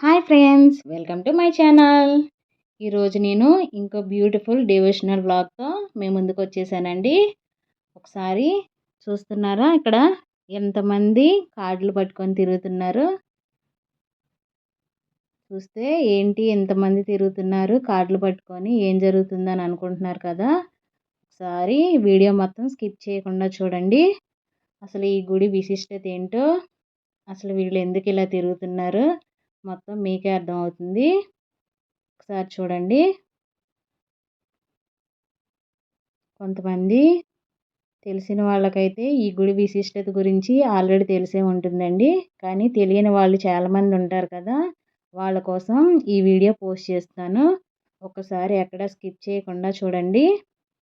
Hi friends welcome to my channel. ఈరోజు నేను ఇంకో బ్యూటిఫుల్ డివోషనల్ బ్లాగ్తో మేము ముందుకు వచ్చేసానండి. ఒకసారి చూస్తున్నారా ఇక్కడ ఎంతమంది కార్డులు పట్టుకొని తిరుగుతున్నారు? చూస్తే ఏంటి ఎంతమంది తిరుగుతున్నారు కార్డులు పట్టుకొని ఏం జరుగుతుందని అనుకుంటున్నారు కదా? ఒకసారి వీడియో మొత్తం స్కిప్ చేయకుండా చూడండి. అసలు ఈ గుడి విశిష్టత ఏంటో అసలు వీళ్ళు ఎందుకు ఇలా తిరుగుతున్నారు? మొత్తం మీకే అర్థమవుతుంది. ఒకసారి చూడండి. కొంతమంది తెలిసిన వాళ్ళకైతే ఈ గుడి విశిష్టత గురించి ఆల్రెడీ తెలిసే ఉంటుందండి. కానీ తెలియని వాళ్ళు చాలామంది ఉంటారు కదా. వాళ్ళ కోసం ఈ వీడియో పోస్ట్ చేస్తాను. ఒకసారి ఎక్కడ స్కిప్ చేయకుండా చూడండి.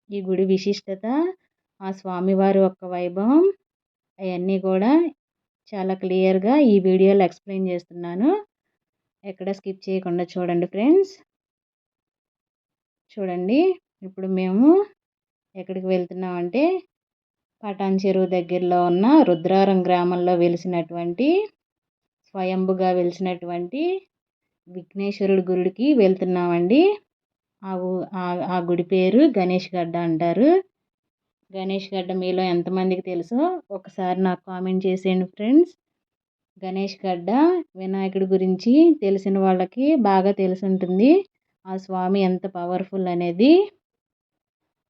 ఈ గుడి విశిష్టత ఆ స్వామివారి యొక్క వైభవం అవన్నీ కూడా చాలా క్లియర్గా ఈ వీడియోలో ఎక్స్ప్లెయిన్ చేస్తున్నాను. ఎక్కడ స్కిప్ చేయకుండా చూడండి ఫ్రెండ్స్. చూడండి ఇప్పుడు మేము ఎక్కడికి వెళ్తున్నామంటే పటాన్ చెరువు దగ్గరలో ఉన్న రుద్రారం గ్రామంలో వెలిసినటువంటి స్వయంభుగా వెలిసినటువంటి విఘ్నేశ్వరుడి గుడికి వెళ్తున్నామండి. ఆ ఆ గుడి పేరు గణేష్ గడ్డ అంటారు. గణేష్ గడ్డ మీలో ఎంతమందికి తెలుసో ఒకసారి నాకు కామెంట్ చేసేయండి ఫ్రెండ్స్. గణేష్ గడ్డ వినాయకుడి గురించి తెలిసిన వాళ్ళకి బాగా తెలిసి ఉంటుంది ఆ స్వామి ఎంత పవర్ఫుల్ అనేది.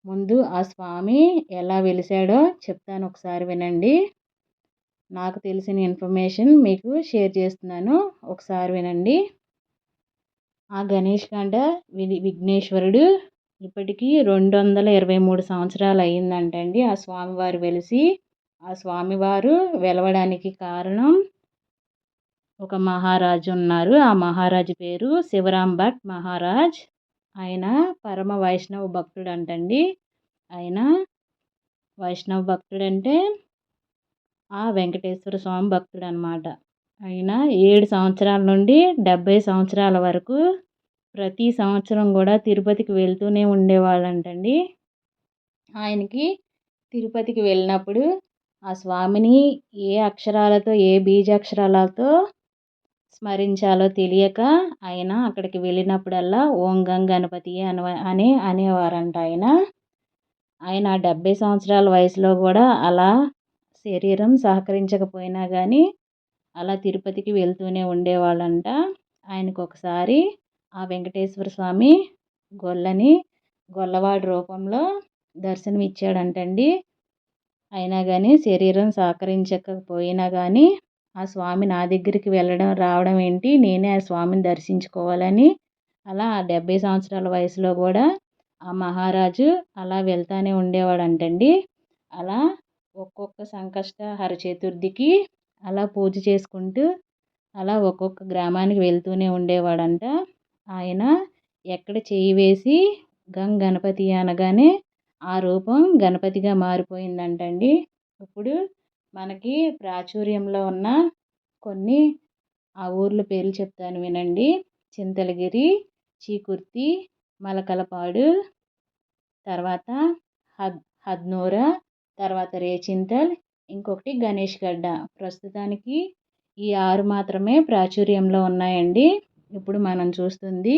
ముందు ఆ స్వామి ఎలా వెలిసాడో చెప్తాను ఒకసారి వినండి. నాకు తెలిసిన ఇన్ఫర్మేషన్ మీకు షేర్ చేస్తున్నాను. ఒకసారి వినండి. ఆ గణేష్ గడ్డ విఘ్నేశ్వరుడు ఇప్పటికీ రెండు వందల ఇరవై మూడు సంవత్సరాలు అయ్యిందంటండి ఆ స్వామివారు వెలిసి. ఆ స్వామివారు వెలవడానికి కారణం ఒక మహారాజు ఉన్నారు. ఆ మహారాజు పేరు శివరాం భట్ మహారాజ్. ఆయన పరమ వైష్ణవ భక్తుడు అంటండి ఆయన వైష్ణవ భక్తుడు అంటే ఆ వెంకటేశ్వర స్వామి భక్తుడు అనమాట ఆయన ఏడు సంవత్సరాల నుండి డెబ్భై సంవత్సరాల వరకు ప్రతి సంవత్సరం కూడా తిరుపతికి వెళ్తూనే ఉండేవాళ్ళంటండి. ఆయనకి తిరుపతికి వెళ్ళినప్పుడు ఆ స్వామిని ఏ అక్షరాలతో ఏ బీజాక్షరాలతో స్మరించాలో తెలియక ఆయన అక్కడికి వెళ్ళినప్పుడల్లా ఓం గం గణపతి అని అని అనేవారంట ఆయన. ఆయన డెబ్భై సంవత్సరాల వయసులో కూడా అలా శరీరం సహకరించకపోయినా కానీ అలా తిరుపతికి వెళ్తూనే ఉండేవాళ్ళంట. ఆయనకు ఒకసారి ఆ వెంకటేశ్వర స్వామి గొల్లని గొల్లవాడి రూపంలో దర్శనం ఇచ్చాడంటండి అయినా కానీ శరీరం సహకరించకపోయినా కానీ ఆ స్వామి నా దగ్గరికి వెళ్ళడం రావడం ఏంటి? నేనే ఆ స్వామిని దర్శించుకోవాలని అలా డెబ్భై సంవత్సరాల వయసులో కూడా ఆ మహారాజు అలా వెళ్తానే ఉండేవాడంటండి. అలా ఒక్కొక్క సంకష్ట చతుర్థికి అలా పూజ చేసుకుంటూ అలా ఒక్కొక్క గ్రామానికి వెళ్తూనే ఉండేవాడంట. ఆయన ఎక్కడ చేయి వేసి గం గణపతి అనగానే ఆ రూపం గణపతిగా మారిపోయిందంటండి. ఇప్పుడు మనకి ప్రాచుర్యంలో ఉన్న కొన్ని ఆ ఊర్ల పేర్లు చెప్తాను వినండి. చింతలగిరి చీకుర్తి మలకలపాడు తర్వాత హద్ హద్నూర తర్వాత రేచింతల్ ఇంకొకటి గణేష్ గడ్డ. ప్రస్తుతానికి ఈ ఆరు మాత్రమే ప్రాచుర్యంలో ఉన్నాయండి. ఇప్పుడు మనం చూస్తుంది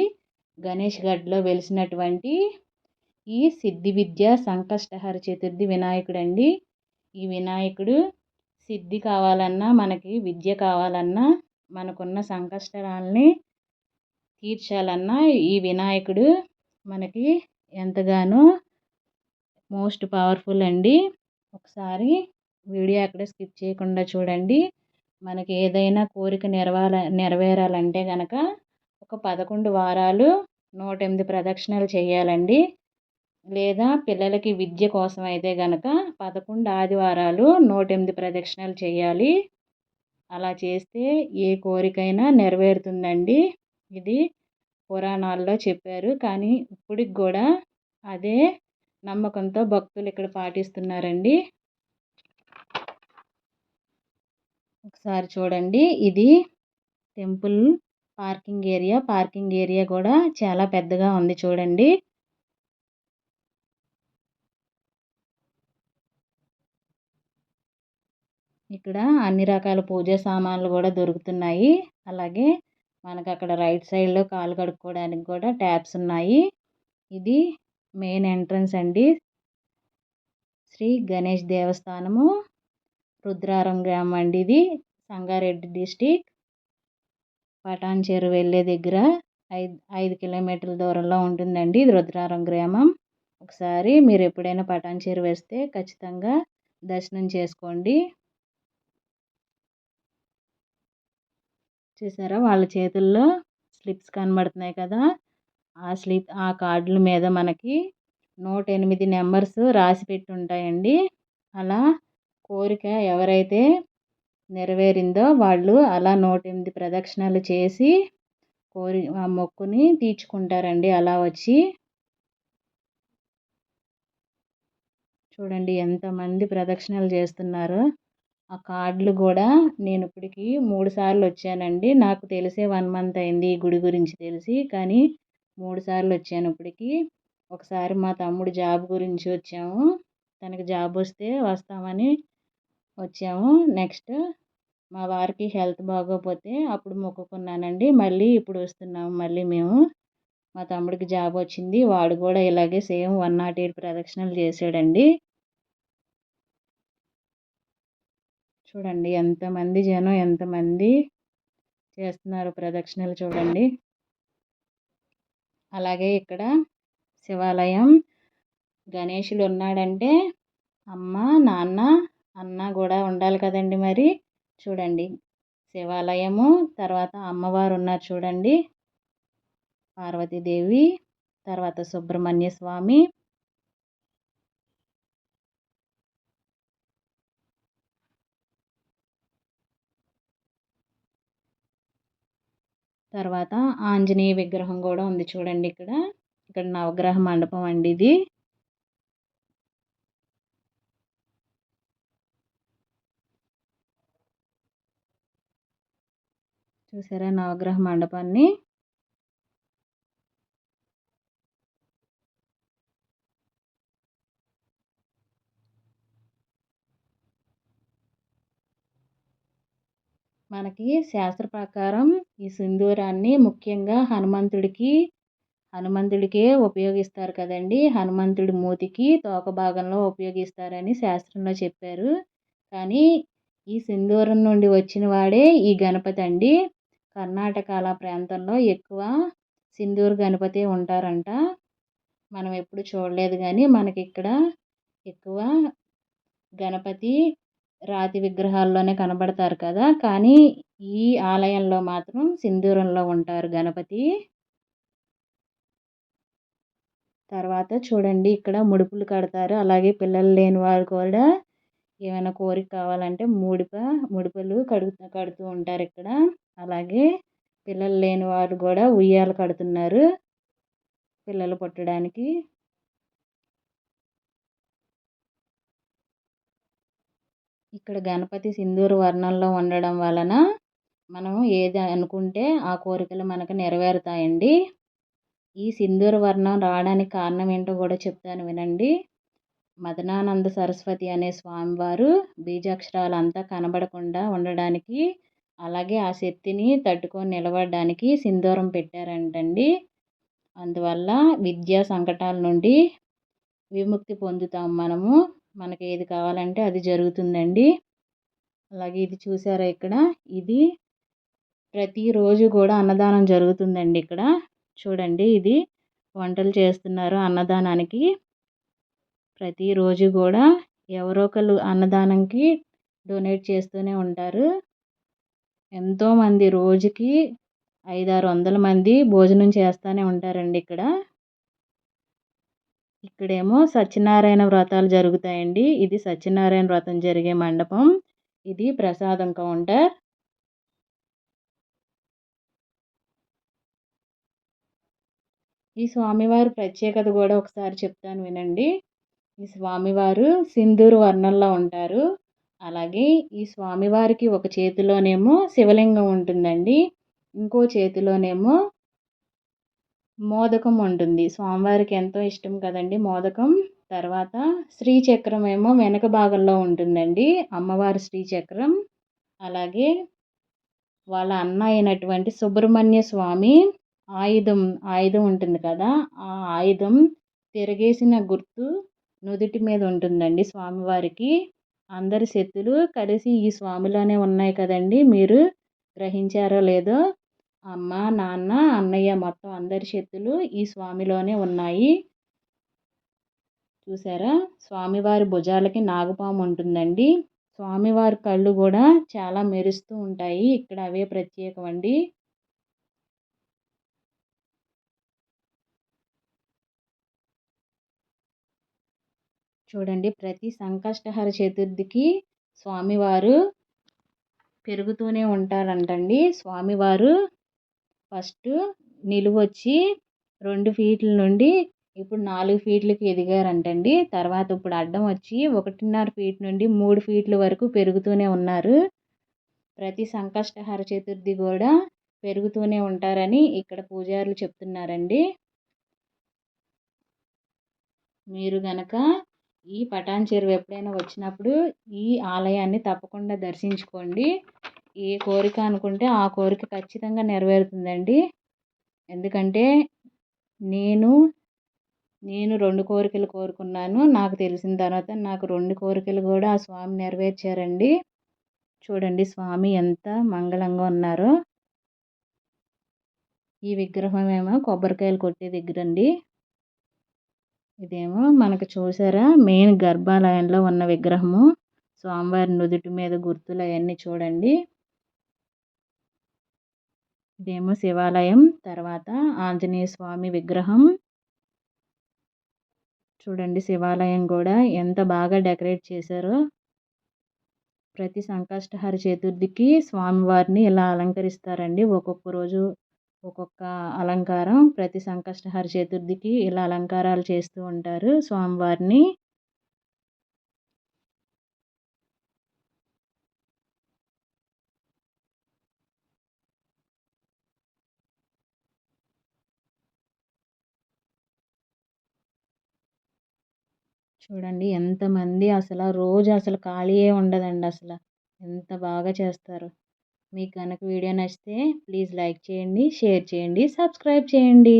గణేష్ గడ్లో వెలిసినటువంటి ఈ సిద్ధి విద్య సంకష్టహర చతుర్థి వినాయకుడు అండి ఈ వినాయకుడు సిద్ధి కావాలన్నా మనకి విద్య కావాలన్నా మనకున్న సంకష్టాలని తీర్చాలన్నా ఈ వినాయకుడు మనకి ఎంతగానో మోస్ట్ పవర్ఫుల్ అండి. ఒకసారి వీడియో అక్కడ స్కిప్ చేయకుండా చూడండి. మనకి ఏదైనా కోరిక నెరవాల నెరవేరాలంటే కనుక ఒక పదకొండు వారాలు నూట ఎనిమిది ప్రదక్షిణలు చేయాలండి. లేదా పిల్లలకి విద్య కోసం అయితే కనుక పదకొండు ఆదివారాలు నూట ఎనిమిది ప్రదక్షిణలు చేయాలి. అలా చేస్తే ఏ కోరికైనా నెరవేరుతుందండి. ఇది పురాణాల్లో చెప్పారు. కానీ ఇప్పటికి కూడా అదే నమ్మకంతో భక్తులు ఇక్కడ పాటిస్తున్నారండి. ఒకసారి చూడండి. ఇది temple parking area. Parking area కూడా చాలా పెద్దగా ఉంది చూడండి. ఇక్కడ అన్ని రకాల పూజా సామాన్లు కూడా దొరుకుతున్నాయి. అలాగే మనకు అక్కడ రైట్ సైడ్లో కాలు కడుక్కోవడానికి కూడా ట్యాప్స్ ఉన్నాయి. ఇది మెయిన్ ఎంట్రన్స్ అండి. శ్రీ గణేష్ దేవస్థానము రుద్రారం గ్రామం అండి ఇది. సంగారెడ్డి డిస్టిక్. పటాన్ చెరు వెళ్ళే దగ్గర ఐదు ఐదు కిలోమీటర్ల దూరంలో ఉంటుందండి ఇది రుద్రారం గ్రామం. ఒకసారి మీరు ఎప్పుడైనా పటాన్ చెరు వేస్తే ఖచ్చితంగా దర్శనం చేసుకోండి. చూసారా? వాళ్ళ చేతుల్లో స్లిప్స్ కనబడుతున్నాయి కదా! ఆ స్లిప్ ఆ కార్డుల మీద మనకి నూట ఎనిమిది నెంబర్స్ రాసి పెట్టి ఉంటాయండి అలా కోరిక ఎవరైతే నెరవేరిందో వాళ్ళు అలా నూట ఎనిమిది ప్రదక్షిణలు చేసి కోరి ఆ మొక్కుని తీర్చుకుంటారండి. అలా వచ్చి చూడండి ఎంతమంది ప్రదక్షిణలు చేస్తున్నారు. ఆ కార్డులు కూడా నేను ఇప్పటికి మూడు సార్లు వచ్చానండి. నాకు తెలిసే వన్ మంత్ అయింది ఈ గుడి గురించి తెలిసి కానీ మూడు సార్లు వచ్చాను ఇప్పటికి. ఒకసారి మా తమ్ముడు జాబ్ గురించి వచ్చాము. తనకి జాబ్ వస్తే వస్తామని వచ్చాము. నెక్స్ట్ మా వారికి హెల్త్ బాగోకపోతే అప్పుడు మొక్కుకున్నానండి. మళ్ళీ ఇప్పుడు వస్తున్నాము మళ్ళీ మేము. మా తమ్ముడికి జాబ్ వచ్చింది. వాడు కూడా ఇలాగే సేమ్ వన్ నాట్ ఎయిట్ ప్రదక్షిణలు చేసాడండి చూడండి ఎంతమంది జనం ఎంతమంది చేస్తున్నారు ప్రదక్షిణలు చూడండి. అలాగే ఇక్కడ శివాలయం గణేషులు ఉన్నాడంటే అమ్మ నాన్న అన్న కూడా ఉండాలి కదండి మరి. చూడండి శివాలయము తర్వాత అమ్మవారు ఉన్నారు చూడండి. పార్వతీదేవి తర్వాత సుబ్రహ్మణ్య స్వామి తర్వాత ఆంజనేయ విగ్రహం కూడా ఉంది చూడండి ఇక్కడ. ఇక్కడ నవగ్రహ మండపం అండి ఇది. చూసారా నవగ్రహ మండపాన్ని? మనకి శాస్త్ర ప్రకారం ఈ సింధూరాన్ని ముఖ్యంగా హనుమంతుడికి హనుమంతుడికే ఉపయోగిస్తారు కదండి. హనుమంతుడి మూతికి తోక భాగంలో ఉపయోగిస్తారని శాస్త్రంలో చెప్పారు. కానీ ఈ సింధూరం నుండి వచ్చిన వాడే ఈ గణపతి అండి. కర్ణాటక ప్రాంతంలో ఎక్కువ సింధూర్ గణపతి ఉంటారంట. మనం ఎప్పుడు చూడలేదు కానీ మనకి ఇక్కడ ఎక్కువ గణపతి రాతి విగ్రహాల్లోనే కనబడతారు కదా. కానీ ఈ ఆలయంలో మాత్రం సింధూరంలో ఉంటారు గణపతి. తర్వాత చూడండి ఇక్కడ ముడుపులు కడతారు. అలాగే పిల్లలు లేని వారు కూడా ఏమైనా కోరిక కావాలంటే ముడిప ముడుపులు కడు కడుతూ ఉంటారు ఇక్కడ. అలాగే పిల్లలు లేని వారు కూడా ఉయ్యాలు కడుతున్నారు పిల్లలు పుట్టడానికి. ఇక్కడ గణపతి సింధూర వర్ణంలో ఉండడం వలన మనం ఏది అనుకుంటే ఆ కోరికలు మనకు నెరవేరుతాయండి. ఈ సింధూర వర్ణం రావడానికి కారణం ఏంటో కూడా చెప్తాను వినండి. మదనానంద సరస్వతి అనే స్వామివారు బీజాక్షరాలు అంతా కనబడకుండా ఉండడానికి అలాగే ఆ శక్తిని తట్టుకొని నిలబడడానికి సింధూరం పెట్టారంటండి. అందువల్ల విద్యా సంకటాల నుండి విముక్తి పొందుతాం మనము. మనకి ఏది కావాలంటే అది జరుగుతుందండి. అలాగే ఇది చూసారా ఇక్కడ? ఇది ప్రతిరోజు కూడా అన్నదానం జరుగుతుందండి ఇక్కడ. చూడండి ఇది వంటలు చేస్తున్నారు అన్నదానానికి. ప్రతిరోజు కూడా ఎవరో ఒకరు అన్నదానంకి డొనేట్ చేస్తూనే ఉంటారు. ఎంతోమంది రోజుకి ఐదారు వందల మంది భోజనం చేస్తూనే ఉంటారండి ఇక్కడ. ఇక్కడేమో సత్యనారాయణ వ్రతాలు జరుగుతాయండి. ఇది సత్యనారాయణ వ్రతం జరిగే మండపం. ఇది ప్రసాదం కౌంటర్. ఈ స్వామివారి ప్రత్యేకత కూడా ఒకసారి చెప్తాను వినండి. ఈ స్వామివారు సింధూరు వర్ణంలో ఉంటారు. అలాగే ఈ స్వామివారికి ఒక చేతిలోనేమో శివలింగం ఉంటుందండి. ఇంకో చేతిలోనేమో మోదకం ఉంటుంది. స్వామివారికి ఎంతో ఇష్టం కదండి మోదకం. తర్వాత శ్రీచక్రం ఏమో వెనక భాగంలో ఉంటుందండి. అమ్మవారి శ్రీచక్రం. అలాగే వాళ్ళ అన్న అయినటువంటి సుబ్రహ్మణ్య స్వామి ఆయుధం ఆయుధం ఉంటుంది కదా. ఆ ఆయుధం తిరగేసిన గుర్తు నుదుటి మీద ఉంటుందండి స్వామివారికి. అందరి శక్తులు కలిసి ఈ స్వామిలోనే ఉన్నాయి కదండి. మీరు గ్రహించారో లేదో అమ్మ నాన్న అన్నయ్య మొత్తం అందరి చేతులు ఈ స్వామిలోనే ఉన్నాయి. చూసారా? స్వామివారి భుజాలకి నాగపాము ఉంటుందండి. స్వామివారి కళ్ళు కూడా చాలా మెరుస్తూ ఉంటాయి. ఇక్కడ అవే ప్రత్యేకం అండి చూడండి ప్రతి సంకష్టహర చతుర్థికి స్వామివారు పెరుగుతూనే ఉంటారంటండి. స్వామివారు ఫస్ట్ నిలువొచ్చి రెండు ఫీట్ల నుండి ఇప్పుడు నాలుగు ఫీట్లకి ఎదిగారంటండి. తర్వాత ఇప్పుడు అడ్డం వచ్చి ఒకటిన్నర ఫీట్ నుండి మూడు ఫీట్ల వరకు పెరుగుతూనే ఉన్నారు. ప్రతి సంకష్టహర చతుర్థి కూడా పెరుగుతూనే ఉంటారని ఇక్కడ పూజారులు చెప్తున్నారండి. మీరు గనక ఈ పటాన్ చెరువు ఎప్పుడైనా వచ్చినప్పుడు ఈ ఆలయాన్ని తప్పకుండా దర్శించుకోండి. ఏ కోరిక అనుకుంటే ఆ కోరిక ఖచ్చితంగా నెరవేరుతుందండి. ఎందుకంటే నేను నేను రెండు కోరికలు కోరుకున్నాను. నాకు తెలిసిన తర్వాత నాకు రెండు కోరికలు కూడా ఆ స్వామి నెరవేర్చారండి. చూడండి స్వామి ఎంత మంగళంగా ఉన్నారో. ఈ విగ్రహం ఏమో కొబ్బరికాయలు కొట్టే దగ్గర అండి ఇదేమో మనకు చూసారా మెయిన్ గర్భాలయంలో ఉన్న విగ్రహము. స్వామివారి నుదుటి మీద గుర్తులు అవన్నీ చూడండి. ఇదేమో శివాలయం తర్వాత ఆంజనేయ స్వామి విగ్రహం. చూడండి శివాలయం కూడా ఎంత బాగా డెకరేట్ చేశారో. ప్రతి సంకష్టహర చతుర్థికి స్వామివారిని ఇలా అలంకరిస్తారండి. ఒక్కొక్క రోజు ఒక్కొక్క అలంకారం. ప్రతి సంకష్టహర చతుర్థికి ఇలా అలంకారాలు చేస్తూ ఉంటారు స్వామివారిని. చూడండి ఎంతమంది అసలు రోజు అసలు ఖాళీయే ఉండదండి అసలు. ఎంత బాగా చేస్తారు. మీకు కనుక వీడియో నచ్చితే ప్లీజ్ లైక్ చేయండి షేర్ చేయండి సబ్స్క్రైబ్ చేయండి.